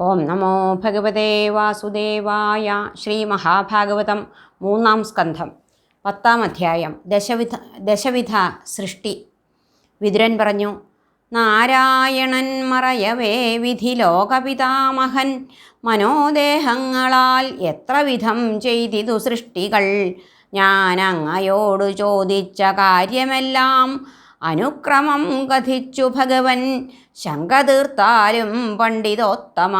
ഓം നമോ ഭഗവതേ വാസുദേവായ ശ്രീ മഹാഭാഗവതം മൂന്നാം സ്കന്ധം പത്താം അധ്യായം ദശവിധ ദശവിധ സൃഷ്ടി. വിതുരൻ പറഞ്ഞു നാരായണൻ മറയവേ വിധി ലോകപിതാമഹൻ മനോദേഹങ്ങളാൽ എത്ര വിധം ചെയ്തിതു സൃഷ്ടികൾ? ഞാൻ അങ്ങയോട് ചോദിച്ച കാര്യമെല്ലാം അനുക്രമം കഥിച്ചു ഭഗവൻ. ശങ്ക തീർത്താലും പണ്ഡിതോത്തമ.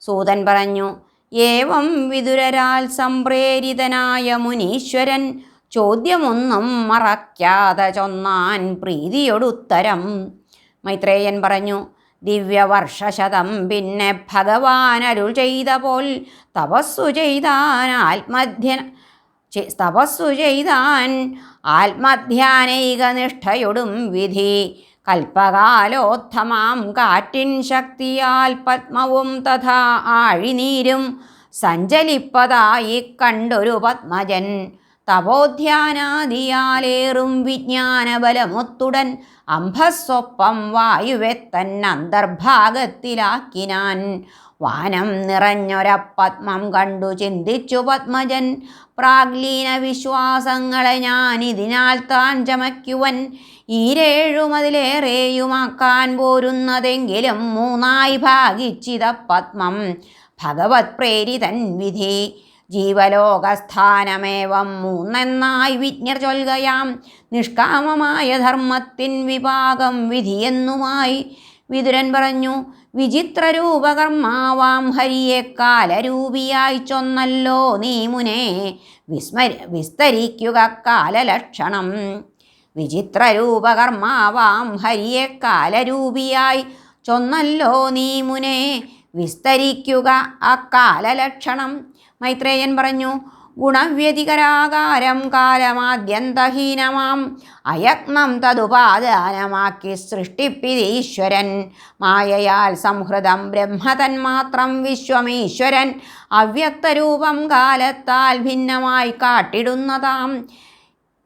സൂതൻ പറഞ്ഞു ഏവം വിതുരരാൽ സംപ്രേരിതനായ മുനീശ്വരൻ ചോദ്യമൊന്നും മറക്കാതെ ചൊന്നാൻ പ്രീതിയൊടുത്തരം. മൈത്രേയൻ പറഞ്ഞു ദിവ്യവർഷശതം പിന്നെ ഭഗവാൻ അരുൾ ചെയ്ത പോൽ തപസ്സു ചെയ്താൻ ആത്മധ്യൻ ചെ- തപസ്സു ചെയ്താൻ ആത്മധ്യാനൈക നിഷ്ഠയൊടും വിധി. കൽപ്പകാലോത്തമാം കാറ്റിൻ ശക്തിയാൽ പത്മവും തഥാ ആഴിനീരും സഞ്ചലിപ്പതായി കണ്ടൊരു പത്മജൻ. തപോധ്യാനാദിയാലേറും വിജ്ഞാനബലമൊത്തുടൻ അംഭസ്വപ്പം വായുവെത്തൻ അന്തർഭാഗത്തിലാക്കിനാൻ. വാനം നിറഞ്ഞൊരപത്മം കണ്ടു ചിന്തിച്ചു പത്മജൻ. പ്രാഗ്ലീന വിശ്വാസങ്ങളെ ഞാൻ ഇതിനാൽ താൻ ചമയ്ക്കുവൻ. ഈരേഴുമതിലേറെയുമാക്കാൻ പോരുന്നതെങ്കിലും മൂന്നായി ഭാഗിച്ചിത പത്മം ഭഗവത് പ്രേരിതൻ വിധി. ജീവലോകസ്ഥാനമേവം മൂന്നെന്നായി വിജ്ഞർ ചൊൽകയാം. നിഷ്കാമമായ ധർമ്മത്തിൻ വിഭാഗം വിധിയെന്നുമായി വിതുരൻ പറഞ്ഞു വിചിത്ര രൂപകർമാവാം ഹരിയെ കാലരൂപിയായി ചൊന്നല്ലോ നീ മുനെ വിസ്മര വിസ്തരിക്കുക കാലലക്ഷണം. വിചിത്ര രൂപകർമാവാം ഹരിയെ കാലരൂപിയായി ചൊന്നല്ലോ നീ മുനെ വിസ്തരിക്കുക അക്കാലലക്ഷണം മൈത്രേയൻ പറഞ്ഞു ഗുണവ്യതികരാകാരം കാലമാദ്യന്തഹീനമാം അയത്നം തതുപാദാനമാക്കി സൃഷ്ടിപ്പിതീശ്വരൻ. മായയാൽ സംഹൃതം ബ്രഹ്മതന്മാത്രം വിശ്വമീശ്വരൻ. അവ്യക്തരൂപം കാലത്താൽ ഭിന്നമായി കാട്ടിടുന്നതാം.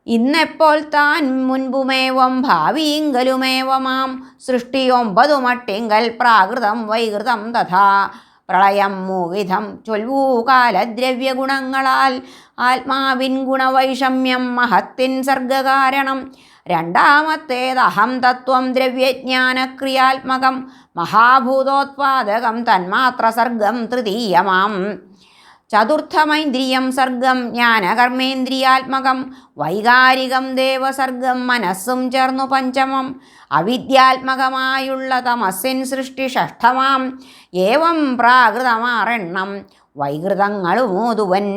ഇന്നെപ്പോൾ താൻ മുൻപുമേവം ഭാവിയിങ്കലുമേവമാം. സൃഷ്ടി ഒമ്പതു മട്ടിങ്കൽ പ്രാകൃതം വൈകൃതം തഥാ. പ്രളയം മൂവിധം ചൊൽവൂ കാലദ്രവ്യഗുണങ്ങളാൽ. ആത്മാവിൻ ഗുണവൈഷമ്യം മഹത്തിൻ സർഗകാരണം. രണ്ടാമത്തേതഹം തത്വം ദ്രവ്യജ്ഞാനക്രിയാത്മകം. മഹാഭൂതോത്പാദകം തന്മാത്ര സർഗം തൃതീയമാം. ചതുർത്ഥമൈന്ദ്രിയം സർഗം ജ്ഞാനകർമ്മേന്ദ്രിയാത്മകം വൈകാരികം ദേവസർഗം മനസ്സും ചേർന്നു പഞ്ചമം അവിദ്യാത്മകമായുള്ള തമസ്സിൻ സൃഷ്ടി ഷഷ്ഠമാം ഏവം പ്രാകൃതമാറെണ്ണം വൈകൃതങ്ങളുമോതുവൻ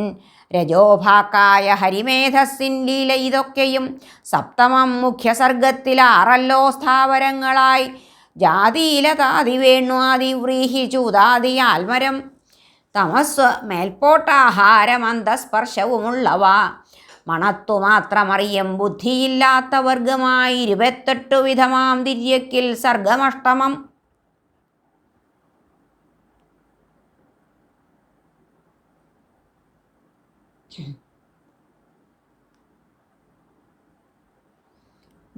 രജോഭാക്കായ ഹരിമേധസ്സിൻ ലീല ഇതൊക്കെയും സപ്തമം മുഖ്യസർഗത്തിലാറല്ലോ സ്ഥാവരങ്ങളായി. ജാതിയിലതാതി വേണുവാതി വ്രീഹി ചൂതാതി ആൽമരം തമസ്വ മേൽപോട്ടാഹാരമന്ദസ്പർശവുമുള്ളവ. മണത്തു മാത്രമറിയം ബുദ്ധിയില്ലാത്ത വർഗമായി ഇരുപത്തെട്ടു വിധമാം തിര്യക്കിൽ സർഗമഷ്ടമം.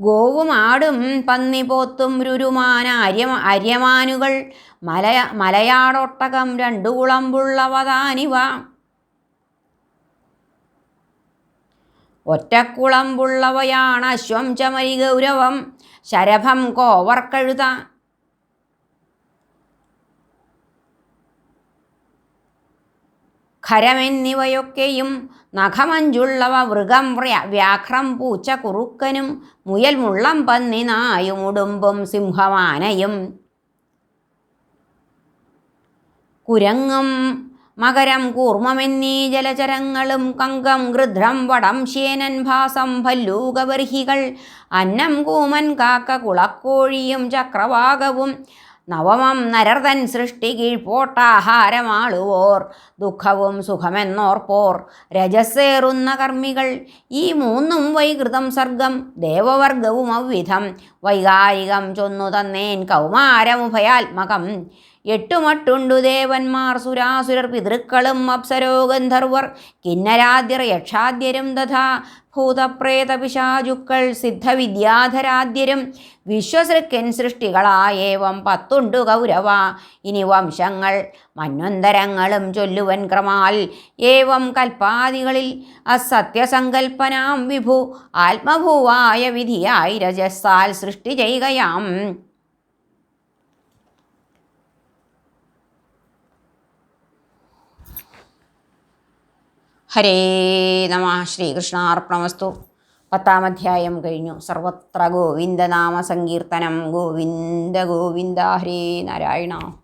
ഗോവും ആടും പന്നി പോത്തും രുരുമാന അര്യ അര്യമാനുകൾ. മലയ മലയാടൊട്ടകം രണ്ടു കുളമ്പുള്ളവതാനിവ. ഒറ്റക്കുളമ്പുള്ളവയാണ് അശ്വം ചമരി ഗൗരവം. ശരഭം കോവർക്കഴുത ഖരമെന്നിവയൊക്കെയും നഖമഞ്ചുള്ളവ മൃഗം വ്യ- വ്യാഘ്രം പൂച്ച കുറുക്കനും മുയൽ മുള്ളം പന്നി നായും ഉടുമ്പും സിംഹമാനയും. കുരങ്ങും മകരം കൂർമ്മമെന്നീ ജലചരങ്ങളും കങ്കം ഗൃധ്രം വടം ശേനൻ ഭാസം ഭല്ലൂകബർഹികൾ അന്നം കൂമൻ കാക്ക കുളക്കോഴിയും ചക്രവാകവും നവമം നരർതൻ സൃഷ്ടി കീഴ്പോട്ടാഹാരമാളുവോർ. ദുഃഖവും സുഖമെന്നോർപ്പോർ. രജസ്സേറുന്ന കർമ്മികൾ. ഈ മൂന്നും വൈകൃതം സർഗം. ദേവവർഗവും അവ്വിധം വൈകാരികം ചൊന്നു തന്നേൻ കൗമാരമുഭയാത്മകം എട്ടുമട്ടുണ്ടു ദേവന്മാർ സുരാസുരർ പിതൃക്കളും അപ്സരോ ഗന്ധർവർ കിന്നരാദ്യർ യക്ഷാദ്യരും തഥാ ഭൂതപ്രേത പിശാചുക്കൾ സിദ്ധവിദ്യാധരാദ്യരും. വിശ്വസൃക്കൻ സൃഷ്ടികളായേവം പത്തുണ്ടു കൗരവ ഇനി വംശങ്ങൾ മന്വന്തരങ്ങളും ചൊല്ലുവൻ ക്രമാൽ. ഏവം കൽപ്പാദികളിൽ അസത്യസങ്കൽപ്പനാം വിഭു. ആത്മഭൂവായ വിധിയായി രജസ്സാൽ സൃഷ്ടി ചെയ്യുകയാം. ഹരേ നമ ശ്രീകൃഷ്ണാർപ്പണമസ്തു പത്താം അധ്യായം കഴിഞ്ഞു. സർവത്ര ഗോവിന്ദനാമ സങ്കീർത്തനം. ഗോവിന്ദ ഗോവിന്ദ ഹരേ നാരായണ.